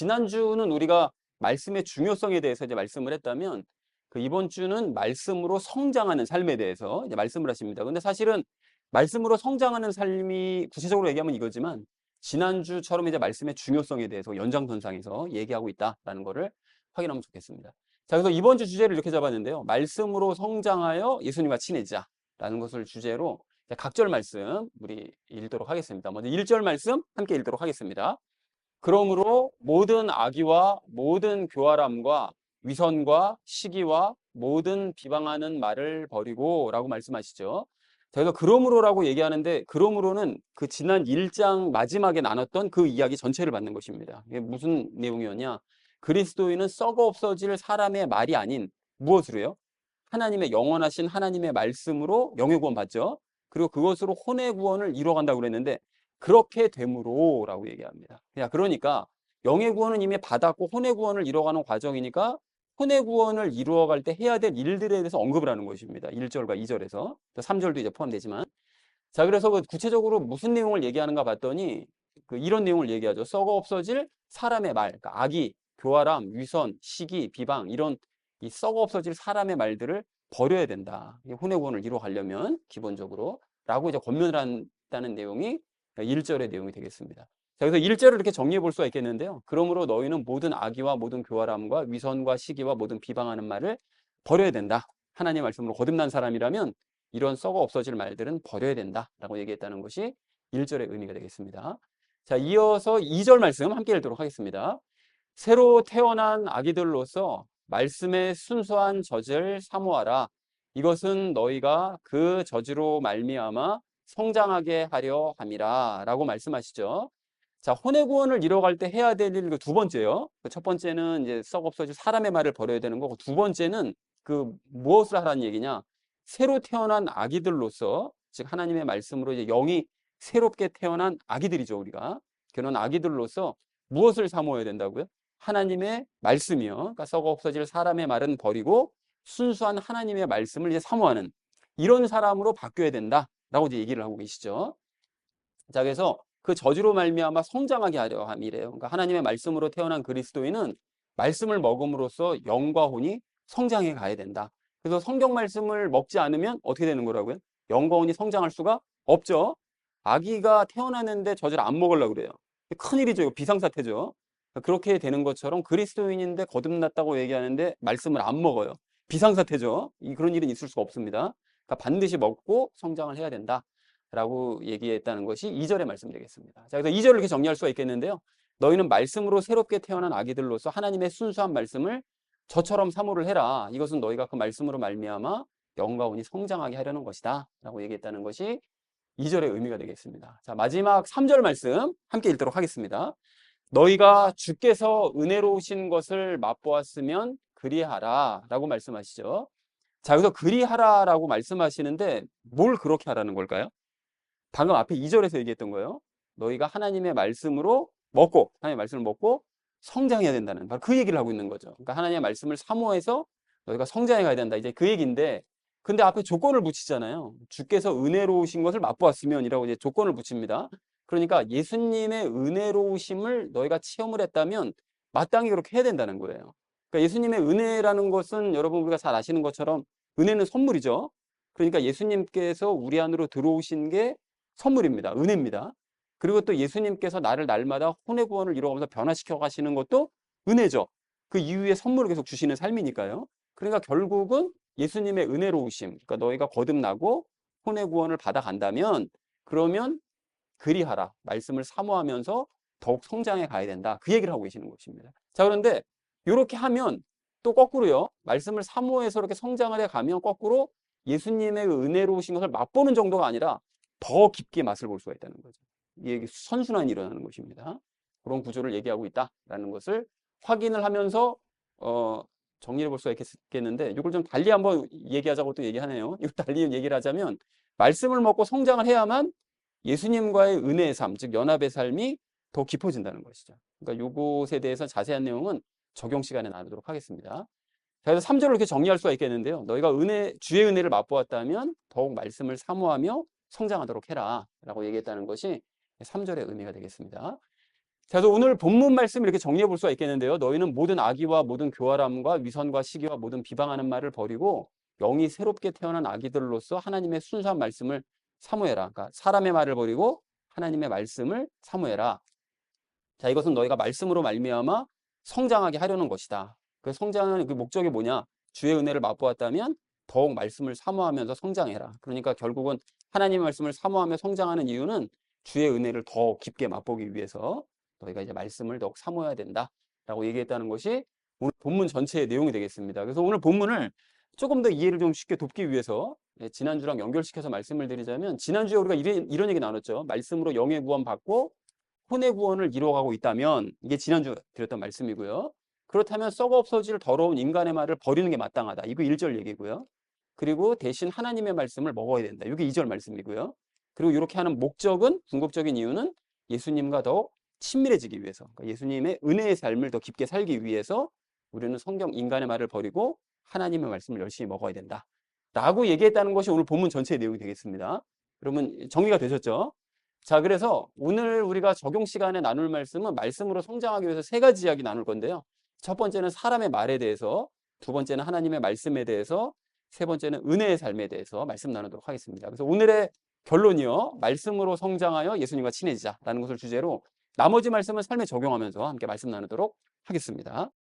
지난주는 우리가 말씀의 중요성에 대해서 이제 말씀을 했다면 그 이번 주는 말씀으로 성장하는 삶에 대해서 이제 말씀을 하십니다. 근데 사실은 말씀으로 성장하는 삶이 구체적으로 얘기하면 이거지만 지난주처럼 이제 말씀의 중요성에 대해서 연장선상에서 얘기하고 있다라는 거를 확인하면 좋겠습니다. 자, 그래서 이번 주 주제를 이렇게 잡았는데요. 말씀으로 성장하여 예수님과 친해지자라는 것을 주제로 각절 말씀 우리 읽도록 하겠습니다. 먼저 1절 말씀 함께 읽도록 하겠습니다. 그러므로 모든 악의와 모든 교활함과 위선과 시기와 모든 비방하는 말을 버리고 라고 말씀하시죠. 그래서 그러므로라고 얘기하는데 그러므로는 그 지난 1장 마지막에 나눴던 그 이야기 전체를 받는 것입니다. 이게 무슨 내용이었냐? 그리스도인은 썩어 없어질 사람의 말이 아닌 무엇으로요? 하나님의 영원하신 하나님의 말씀으로 영의 구원 받죠. 그리고 그것으로 혼의 구원을 이루어간다고 그랬는데 그렇게 됨으로라고 얘기합니다. 그러니까 영의 구원은 이미 받았고 혼의 구원을 이루어가는 과정이니까 혼의 구원을 이루어갈 때 해야 될 일들에 대해서 언급을 하는 것입니다. 1절과 2절에서 3절도 이제 포함되지만 자 그래서 그 구체적으로 무슨 내용을 얘기하는가 봤더니 그 이런 내용을 얘기하죠. 썩어 없어질 사람의 말, 그러니까 악이, 교활함, 위선, 시기, 비방 이런 이 썩어 없어질 사람의 말들을 버려야 된다. 혼의 구원을 이루어가려면 기본적으로 라고 이제 권면을 한다는 내용이 1절의 내용이 되겠습니다. 자, 그래서 1절을 이렇게 정리해 볼 수가 있겠는데요. 그러므로 너희는 모든 악의와 모든 교활함과 위선과 시기와 모든 비방하는 말을 버려야 된다. 하나님의 말씀으로 거듭난 사람이라면 이런 썩어 없어질 말들은 버려야 된다 라고 얘기했다는 것이 1절의 의미가 되겠습니다. 자, 이어서 2절 말씀 함께 읽도록 하겠습니다. 새로 태어난 아기들로서 말씀의 순수한 젖을 사모하라. 이것은 너희가 그 젖으로 말미암아 성장하게 하려 함이라 라고 말씀하시죠. 자, 혼의 구원을 이뤄갈 때 해야 될일두 번째요. 그 첫 번째는 이제 썩 없어질 사람의 말을 버려야 되는 거고 두 번째는 그 무엇을 하라는 얘기냐? 새로 태어난 아기들로서 즉 하나님의 말씀으로 이제 영이 새롭게 태어난 아기들이죠, 우리가. 그런 아기들로서 무엇을 사모해야 된다고요? 하나님의 말씀이요. 그러니까 썩어 없어질 사람의 말은 버리고 순수한 하나님의 말씀을 이제 사모하는 이런 사람으로 바뀌어야 된다 라고 이제 얘기를 하고 계시죠. 자, 그래서 그 저주로 말미암아 성장하게 하려 함이래요. 그러니까 하나님의 말씀으로 태어난 그리스도인은 말씀을 먹음으로써 영과 혼이 성장해 가야 된다. 그래서 성경 말씀을 먹지 않으면 어떻게 되는 거라고요? 영과 혼이 성장할 수가 없죠. 아기가 태어나는데 저주를 안 먹으려고 그래요. 큰일이죠. 이거 비상사태죠. 그렇게 되는 것처럼 그리스도인인데 거듭났다고 얘기하는데 말씀을 안 먹어요. 비상사태죠. 그런 일은 있을 수가 없습니다. 그러니까 반드시 먹고 성장을 해야 된다. 라고 얘기했다는 것이 2절의 말씀 되겠습니다. 자, 그래서 2절을 이렇게 정리할 수가 있겠는데요. 너희는 말씀으로 새롭게 태어난 아기들로서 하나님의 순수한 말씀을 저처럼 사모를 해라. 이것은 너희가 그 말씀으로 말미암아 영과 온이 성장하게 하려는 것이다. 라고 얘기했다는 것이 2절의 의미가 되겠습니다. 자, 마지막 3절 말씀 함께 읽도록 하겠습니다. 너희가 주께서 은혜로우신 것을 맛보았으면 그리하라. 라고 말씀하시죠. 자, 여기서 그리하라 라고 말씀하시는데 뭘 그렇게 하라는 걸까요? 방금 앞에 2절에서 얘기했던 거예요. 너희가 하나님의 말씀으로 먹고 하나님의 말씀을 먹고 성장해야 된다는 바로 그 얘기를 하고 있는 거죠. 그러니까 하나님의 말씀을 사모해서 너희가 성장해 가야 된다. 이제 그 얘기인데 근데 앞에 조건을 붙이잖아요. 주께서 은혜로우신 것을 맛보았으면이라고 이제 조건을 붙입니다. 그러니까 예수님의 은혜로우심을 너희가 체험을 했다면 마땅히 그렇게 해야 된다는 거예요. 그러니까 예수님의 은혜라는 것은 여러분 우리가 잘 아시는 것처럼 은혜는 선물이죠. 그러니까 예수님께서 우리 안으로 들어오신 게 선물입니다. 은혜입니다. 그리고 또 예수님께서 나를 날마다 혼의 구원을 이루어가면서 변화시켜 가시는 것도 은혜죠. 그 이후에 선물을 계속 주시는 삶이니까요. 그러니까 결국은 예수님의 은혜로우심, 그러니까 너희가 거듭나고 혼의 구원을 받아간다면 그러면 그리하라. 말씀을 사모하면서 더욱 성장해 가야 된다. 그 얘기를 하고 계시는 것입니다. 자, 그런데 이렇게 하면 또 거꾸로요. 말씀을 사모해서 이렇게 성장을 해 가면 거꾸로 예수님의 은혜로우신 것을 맛보는 정도가 아니라 더 깊게 맛을 볼 수가 있다는 거죠. 이게 선순환이 일어나는 것입니다. 그런 구조를 얘기하고 있다라는 것을 확인을 하면서 어, 정리해 볼 수가 있겠는데 이걸 좀 달리 한번 얘기하자고 또 얘기하네요. 이거 달리 얘기를 하자면 말씀을 먹고 성장을 해야만 예수님과의 은혜의 삶, 즉 연합의 삶이 더 깊어진다는 것이죠. 그러니까 요것에 대해서 자세한 내용은 적용 시간에 나누도록 하겠습니다. 자, 그래서 3절을 이렇게 정리할 수가 있겠는데요. 너희가 은혜, 주의 은혜를 맛보았다면 더욱 말씀을 사모하며 성장하도록 해라 라고 얘기했다는 것이 3절의 의미가 되겠습니다. 자, 그래서 오늘 본문 말씀 이렇게 정리해 볼 수가 있겠는데요. 너희는 모든 악의와 모든 교활함과 위선과 시기와 모든 비방하는 말을 버리고 영이 새롭게 태어난 아기들로서 하나님의 순수한 말씀을 사모해라. 그러니까 사람의 말을 버리고 하나님의 말씀을 사모해라. 자, 이것은 너희가 말씀으로 말미암아 성장하게 하려는 것이다. 그 성장하는 그 목적이 뭐냐? 주의 은혜를 맛보았다면 더욱 말씀을 사모하면서 성장해라. 그러니까 결국은 하나님의 말씀을 사모하며 성장하는 이유는 주의 은혜를 더 깊게 맛보기 위해서 너희가 이제 말씀을 더욱 사모해야 된다라고 얘기했다는 것이 오늘 본문 전체의 내용이 되겠습니다. 그래서 오늘 본문을 조금 더 이해를 좀 쉽게 돕기 위해서 예, 지난주랑 연결시켜서 말씀을 드리자면 지난주에 우리가 이런, 이런 얘기 나눴죠. 말씀으로 영의 구원 받고 혼의 구원을 이루어가고 있다면 이게 지난주 드렸던 말씀이고요. 그렇다면 썩어 없어질 더러운 인간의 말을 버리는 게 마땅하다. 이거 1절 얘기고요. 그리고 대신 하나님의 말씀을 먹어야 된다. 이게 2절 말씀이고요. 그리고 이렇게 하는 목적은 궁극적인 이유는 예수님과 더 친밀해지기 위해서 그러니까 예수님의 은혜의 삶을 더 깊게 살기 위해서 우리는 성경 인간의 말을 버리고 하나님의 말씀을 열심히 먹어야 된다. 라고 얘기했다는 것이 오늘 본문 전체의 내용이 되겠습니다. 그러면 정리가 되셨죠? 자, 그래서 오늘 우리가 적용 시간에 나눌 말씀은 말씀으로 성장하기 위해서 세 가지 이야기 나눌 건데요. 첫 번째는 사람의 말에 대해서, 두 번째는 하나님의 말씀에 대해서, 세 번째는 은혜의 삶에 대해서 말씀 나누도록 하겠습니다. 그래서 오늘의 결론이요. 말씀으로 성장하여 예수님과 친해지자라는 것을 주제로 나머지 말씀은 삶에 적용하면서 함께 말씀 나누도록 하겠습니다.